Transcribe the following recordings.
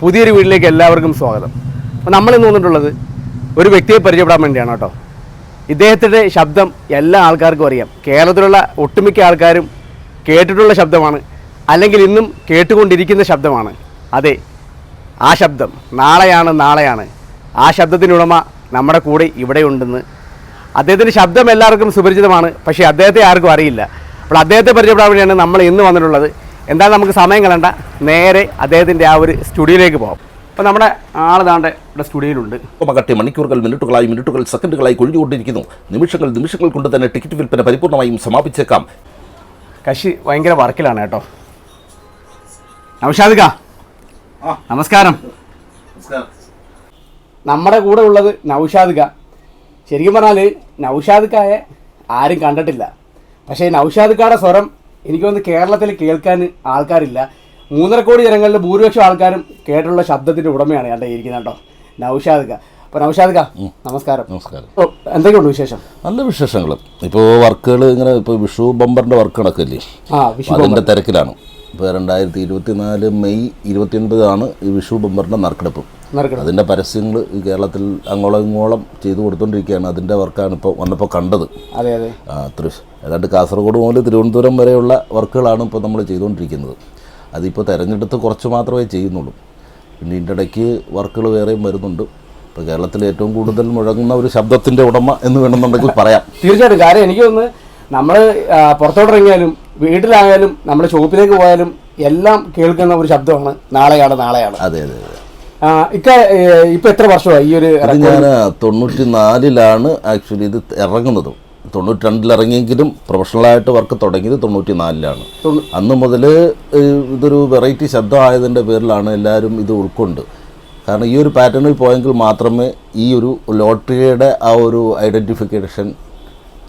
പുതിയൊരു വീട്ടിലേക്ക് എല്ലാവർക്കും സ്വാഗതം. അപ്പോൾ നമ്മൾ ഇന്ന് വന്നിട്ടുള്ളത് ഒരു വ്യക്തിയെ പരിചയപ്പെടാൻ വേണ്ടിയാണ് കേട്ടോ. ഇദ്ദേഹത്തിന്റെ ശബ്ദം എല്ലാ ആൾക്കാർക്കും അറിയാം. കേരളത്തിലുള്ള ഒട്ടുമിക്ക ആൾക്കാരും കേട്ടിട്ടുള്ള ശബ്ദമാണ്. അല്ലെങ്കിൽ ഇന്നും കേട്ടുകൊണ്ടിരിക്കുന്ന ശബ്ദമാണ്. അതെ ആ ശബ്ദം. നാളെയാണ് നാളെയാണ്. ആ ശബ്ദത്തിനുടമ നമ്മുടെ കൂടെ ഇവിടെ ഉണ്ടെന്ന്. അദ്ദേഹത്തിന്റെ ശബ്ദം എല്ലാവർക്കും സുപരിചിതമാണ്. പക്ഷേ അദ്ദേഹത്തെ ആർക്കും അറിയില്ല. അപ്പോൾ അദ്ദേഹത്തെ പരിചയപ്പെടാൻ വേണ്ടിയാണ് നമ്മൾ ഇന്ന് വന്നിട്ടുള്ളത്. എന്താ നമുക്ക് സമയം കളണ്ട. നേരെ അദ്ദേഹത്തിന്റെ ആ ഒരു സ്റ്റുഡിയോയിലേക്ക് പോകാം. അപ്പോൾ നമ്മുടെ ആളതാണ്ട് ഇവിടെ സ്റ്റുഡിയോയിലുണ്ട്. മകട്ടെ മണിക്കൂറുകൾ മിനിറ്റുകളായി മിനിറ്റുകൾ സെക്കൻഡുകളായി കൊഴിഞ്ഞുകൊണ്ടിരിക്കുന്നു. നിമിഷങ്ങൾ നിമിഷങ്ങൾ കൊണ്ട് തന്നെ ടിക്കറ്റ് വിൽപ്പന പരിപൂർണമായും സമാപിച്ചേക്കാം. കശി ഭയങ്കര വർക്കിലാണ് കേട്ടോ. നൗഷാദിക്ക നമസ്കാരം. നമ്മുടെ കൂടെ ഉള്ളത് നൗഷാദിക്ക ശരിക്കും പറഞ്ഞാൽ നൗഷാദിക്കായ ആരും കണ്ടിട്ടില്ല. പക്ഷേ നൗഷാദിക്കയുടെ സ്വരം എനിക്കൊന്ന് കേരളത്തിൽ കേൾക്കാൻ ആൾക്കാരില്ല. മൂന്നര കോടി ജനങ്ങളിൽ ഭൂരിപക്ഷം ആൾക്കാരും കേട്ടുള്ള ശബ്ദത്തിന്റെ ഉടമയാണ് ഞാൻ ഇരിക്കുന്നത് കേട്ടോ. നൗഷാദിക അപ്പോൾ നൗഷാദിക നമസ്കാരം. നമസ്കാരം. എന്തൊക്കെയുണ്ട് വിശേഷം? നല്ല വിശേഷങ്ങൾ ഇപ്പോൾ വർക്കുകൾ ഇങ്ങനെ ഇപ്പൊ വിഷു ബംബറിന്റെ വർക്ക് നടക്കില്ലേ അതിന്റെ തിരക്കിലാണ്. ഇപ്പോൾ രണ്ടായിരത്തി ഇരുപത്തിനാല് മെയ് ഇരുപത്തിയൊൻപതാണ് ഈ വിഷു ബംബറിന്റെ നറുക്കെടുപ്പ്. അതിന്റെ പരസ്യങ്ങൾ ഈ കേരളത്തിൽ അങ്ങോളം ഇങ്ങോളം ചെയ്തു കൊടുത്തോണ്ടിരിക്കുകയാണ്. അതിന്റെ വർക്കാണ് ഇപ്പോൾ വന്നപ്പോൾ കണ്ടത്. അതെ അതെ. തൃശ് ഏതാണ്ട് കാസർഗോഡ് മുതൽ തിരുവനന്തപുരം വരെയുള്ള വർക്കുകളാണ് ഇപ്പോൾ നമ്മൾ ചെയ്തുകൊണ്ടിരിക്കുന്നത്. അതിപ്പോൾ തിരഞ്ഞെടുത്ത് കുറച്ച് മാത്രമേ ചെയ്യുന്നുള്ളൂ. പിന്നെ ഇതിന്റെ ഇടയ്ക്ക് വർക്കുകൾ വേറെയും വരുന്നുണ്ട്. ഇപ്പോൾ കേരളത്തിൽ ഏറ്റവും കൂടുതൽ മുഴങ്ങുന്ന ഒരു ശബ്ദത്തിന്റെ ഉടമ എന്ന് വേണമെന്നുണ്ടെങ്കിൽ പറയാം. തീർച്ചയായിട്ടും. കാര്യം എനിക്ക് തോന്നുന്നു നമ്മൾ പുറത്തോട്ടിറങ്ങിയാലും വീട്ടിലായാലും നമ്മുടെ ഷോപ്പിലേക്ക് പോയാലും എല്ലാം കേൾക്കുന്ന ഒരു ശബ്ദമാണ് നാളെയാണ് നാളെയാണ്. അതെ അതെ അതെ. ഇക്ക ഇപ്പൊ എത്ര വർഷമായി ഈ ഒരു ഞാൻ തൊണ്ണൂറ്റി നാലിലാണ് ആക്ച്വലി ഇത് ഇറങ്ങുന്നത്. തൊണ്ണൂറ്റി രണ്ടിൽ ഇറങ്ങിയെങ്കിലും പ്രൊഫഷണലായിട്ട് വർക്ക് തുടങ്ങിയത് തൊണ്ണൂറ്റി നാലിലാണ് അന്ന് മുതൽ ഇതൊരു വെറൈറ്റി ശബ്ദമായതിന്റെ പേരിലാണ് എല്ലാവരും ഇത് ഉൾക്കൊണ്ട്. കാരണം ഈ ഒരു പാറ്റേണിൽ പോയെങ്കിൽ മാത്രമേ ഈ ഒരു ലോട്ടറിയുടെ ആ ഒരു ഐഡന്റിഫിക്കേഷൻ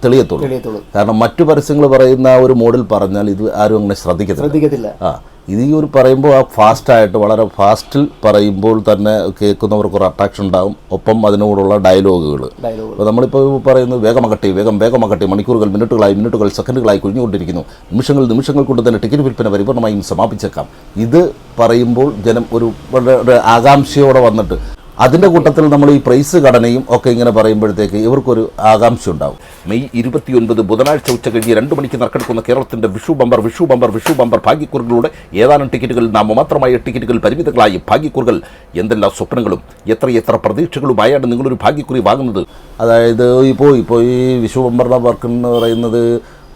തെളിയത്തുള്ളൂ. കാരണം മറ്റു പരസ്യങ്ങൾ പറയുന്ന ആ ഒരു മോഡിൽ പറഞ്ഞാൽ ഇത് ആരും അങ്ങനെ ശ്രദ്ധിക്കത്തില്ല. ആ ഇത് ഈ ഒരു പറയുമ്പോൾ ആ ഫാസ്റ്റായിട്ട് വളരെ ഫാസ്റ്റിൽ പറയുമ്പോൾ തന്നെ കേൾക്കുന്നവർക്ക് ഒരു അട്രാക്ഷൻ ഉണ്ടാകും ഒപ്പം അതിനോടുള്ള ഡയലോഗുകൾ. അപ്പോൾ നമ്മളിപ്പോൾ പറയുന്നത് വേഗമകട്ടി വേഗം വേഗമകട്ടി മണിക്കൂറുകൾ മിനിറ്റുകളായി മിനിറ്റുകൾ സെക്കൻഡുകളായി കുഴിഞ്ഞുകൊണ്ടിരിക്കുന്നു. നിമിഷങ്ങൾ നിമിഷങ്ങൾ കൊണ്ട് തന്നെ ടിക്കറ്റ് വിൽപ്പന പരിപൂർണമായും സമാപിച്ചേക്കാം. ഇത് പറയുമ്പോൾ ജനം ഒരു വളരെ ആകാംക്ഷയോടെ വന്നിട്ട് അതിന്റെ കൂട്ടത്തിൽ നമ്മൾ ഈ പ്രൈസ് ഘടനയും ഒക്കെ ഇങ്ങനെ പറയുമ്പോഴത്തേക്ക് ഇവർക്കൊരു ആകാംക്ഷ ഉണ്ടാവും. മെയ് ഇരുപത്തിയൊൻപത് ബുധനാഴ്ച ഉച്ച കഴിഞ്ഞ് രണ്ട് മണിക്ക് നറുക്കെടുക്കുന്ന കേരളത്തിന്റെ Vishu bumper Vishu bumper Vishu bumper ഭാഗ്യക്കുറുകളുടെ ഏതാനും ടിക്കറ്റുകൾ നാമമാത്രമായ ടിക്കറ്റുകൾ പരിമിതങ്ങളായി ഭാഗ്യക്കുറുകൾ. എന്തെല്ലാം സ്വപ്നങ്ങളും എത്രയെത്ര പ്രതീക്ഷകളുമായാണ് നിങ്ങളൊരു ഭാഗ്യക്കുറി വാങ്ങുന്നത്? അതായത് ഇപ്പോൾ ഇപ്പോൾ ഈ വിഷു ബമ്പറിലെ വർക്ക് എന്ന് പറയുന്നത്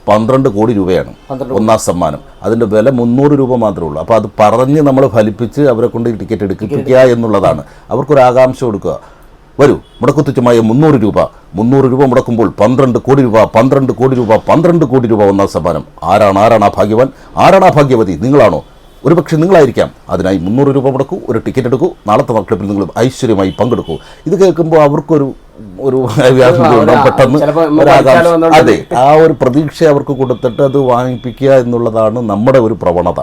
പന്ത്രണ്ട് കോടി രൂപയാണ്. ഒന്നാം സമ്മാനം. അതിന്റെ വില മുന്നൂറ് രൂപ മാത്രമേ ഉള്ളൂ. അപ്പോൾ അത് പറഞ്ഞ് നമ്മൾ ഫലിപ്പിച്ച് അവരെ കൊണ്ട് ടിക്കറ്റ് എടുക്കിപ്പിക്കുക എന്നുള്ളതാണ്. അവർക്കൊരു ആകാംക്ഷ കൊടുക്കുക. വരൂ മുടക്കുത്തുച്ഛമായ മുന്നൂറ് രൂപ. മുന്നൂറ് രൂപ മുടക്കുമ്പോൾ പന്ത്രണ്ട് കോടി രൂപ പന്ത്രണ്ട് കോടി രൂപ പന്ത്രണ്ട് കോടി രൂപ ഒന്നാം സമ്മാനം. ആരാണ് ആരാണ് ആ ഭാഗ്യവാൻ? ആരാണ് ആ ഭാഗ്യവതി? നിങ്ങളാണോ? ഒരു പക്ഷേ നിങ്ങളായിരിക്കാം. അതിനായി മുന്നൂറ് രൂപ മുടക്കൂ ഒരു ടിക്കറ്റ് എടുക്കൂ. നാളത്തെ വർക്ക്ഷോപ്പിൽ നിങ്ങൾ ഐശ്വര്യമായി പങ്കെടുക്കൂ. ഇത് കേൾക്കുമ്പോൾ അവർക്കൊരു ഒരു. പെട്ടെന്ന് അതെ ആ ഒരു പ്രതീക്ഷ അവർക്ക് കൊടുത്തിട്ട് അത് വാങ്ങിപ്പിക്കുക എന്നുള്ളതാണ് നമ്മുടെ ഒരു പ്രവണത.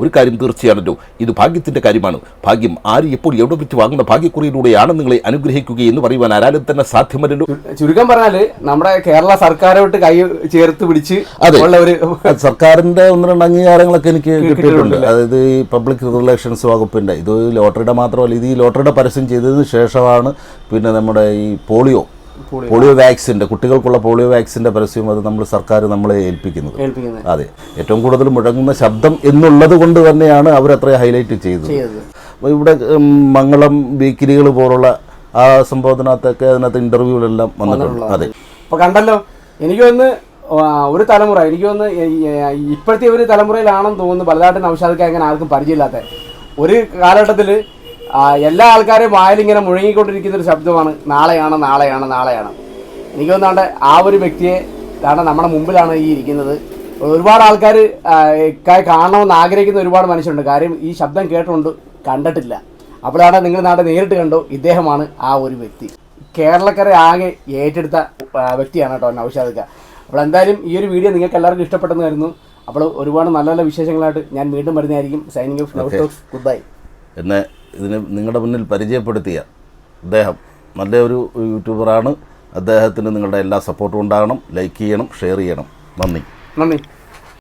ഒരു കാര്യം തീർച്ചയാണല്ലോ ഇത് ഭാഗ്യത്തിന്റെ കാര്യമാണ്. ഭാഗ്യം ആര് എപ്പോൾ എവിടെ വെച്ച് വാങ്ങുന്ന ഭാഗ്യക്കുറിയിലൂടെയാണ് നിങ്ങളെ അനുഗ്രഹിക്കുക എന്ന് പറയുവാൻ ആരാലും തന്നെ സാധ്യമല്ലല്ലോ. ചുരുക്കം പറഞ്ഞാൽ നമ്മുടെ കേരള സർക്കാരോട്ട് കൈ ചേർത്ത് പിടിച്ച് അതെ. ഉള്ള ഒരു അത് സർക്കാരിന്റെ ഒന്ന് രണ്ട് അംഗീകാരങ്ങളൊക്കെ എനിക്ക് കിട്ടിയിട്ടുണ്ട്. അതായത് ഈ പബ്ലിക് റിലേഷൻസ് വകുപ്പിന്റെ ഇത് ലോട്ടറിയുടെ മാത്രമല്ല ഇത് ഈ ലോട്ടറിയുടെ പരസ്യം ചെയ്തതിന് ശേഷമാണ് പിന്നെ നമ്മുടെ ഈ പോളിയോ പോളിയോ. വാക്സിന്റെ കുട്ടികൾക്കുള്ള പോളിയോ വാക്സിന്റെ പരസ്യം അത് നമ്മൾ സർക്കാർ നമ്മളെ ഏൽപ്പിക്കുന്നത്. അതെ. ഏറ്റവും കൂടുതൽ മുഴങ്ങുന്ന ശബ്ദം എന്നുള്ളത് കൊണ്ട് തന്നെയാണ് അവരത്ര ഹൈലൈറ്റ് ചെയ്തത്. ഇവിടെ മംഗളം ബേക്കറികൾ പോലുള്ള ആ സംഭവത്തിനകത്തൊക്കെ അതിനകത്ത് ഇന്റർവ്യൂവിലെല്ലാം വന്നിട്ടുണ്ട്. അതെ. അപ്പോൾ കണ്ടല്ലോ എനിക്ക് വന്ന് ഒരു തലമുറ എനിക്ക് വന്ന് ഇപ്പോഴത്തെ ഒരു തലമുറയിലാണെന്ന് തോന്നുന്നു പലതായിട്ട് നൗഷാദൊക്കെ അങ്ങനെ ആർക്കും പരിചയമില്ലാത്ത ഒരു കാലഘട്ടത്തിൽ എല്ലാ ആൾക്കാരെയും വായിലിങ്ങനെ മുഴങ്ങിക്കൊണ്ടിരിക്കുന്ന ഒരു ശബ്ദമാണ് നാളെയാണ് നാളെയാണ് നാളെയാണ്. എനിക്ക് തോന്നാണ്ട് ആ ഒരു വ്യക്തിയെ കാരണം നമ്മുടെ മുമ്പിലാണ് ഈ ഇരിക്കുന്നത്. ഒരുപാട് ആൾക്കാർ കാണണമെന്ന് ആഗ്രഹിക്കുന്ന ഒരുപാട് മനുഷ്യരുണ്ട്. കാര്യം ഈ ശബ്ദം കേട്ടുകൊണ്ട് കണ്ടിട്ടില്ല. അപ്പോഴാണ് നിങ്ങൾ നാട്ടെ നേരിട്ട് കണ്ടു ഇദ്ദേഹമാണ് ആ ഒരു വ്യക്തി. കേരളക്കരെ ആകെ ഏറ്റെടുത്ത വ്യക്തിയാണ് കേട്ടോ നൗഷാദക്ക അപ്പോൾ എന്തായാലും ഈ ഒരു വീഡിയോ നിങ്ങൾക്ക് എല്ലാവർക്കും ഇഷ്ടപ്പെട്ടെന്ന് കരുതുന്നു. അപ്പോൾ ഒരുപാട് നല്ല നല്ല വിശേഷങ്ങളായിട്ട് ഞാൻ വീണ്ടും വരുന്നതായിരിക്കും. Signing off talks good bye എന്നെ ഇതിന് നിങ്ങളുടെ മുന്നിൽ പരിചയപ്പെടുത്തിയ അദ്ദേഹം നല്ല ഒരു യൂട്യൂബറാണ് അദ്ദേഹത്തിന് നിങ്ങളുടെ എല്ലാ സപ്പോർട്ടും ഉണ്ടാകണം. ലൈക്ക് ചെയ്യണം ഷെയർ ചെയ്യണം. നന്ദി. നന്ദി.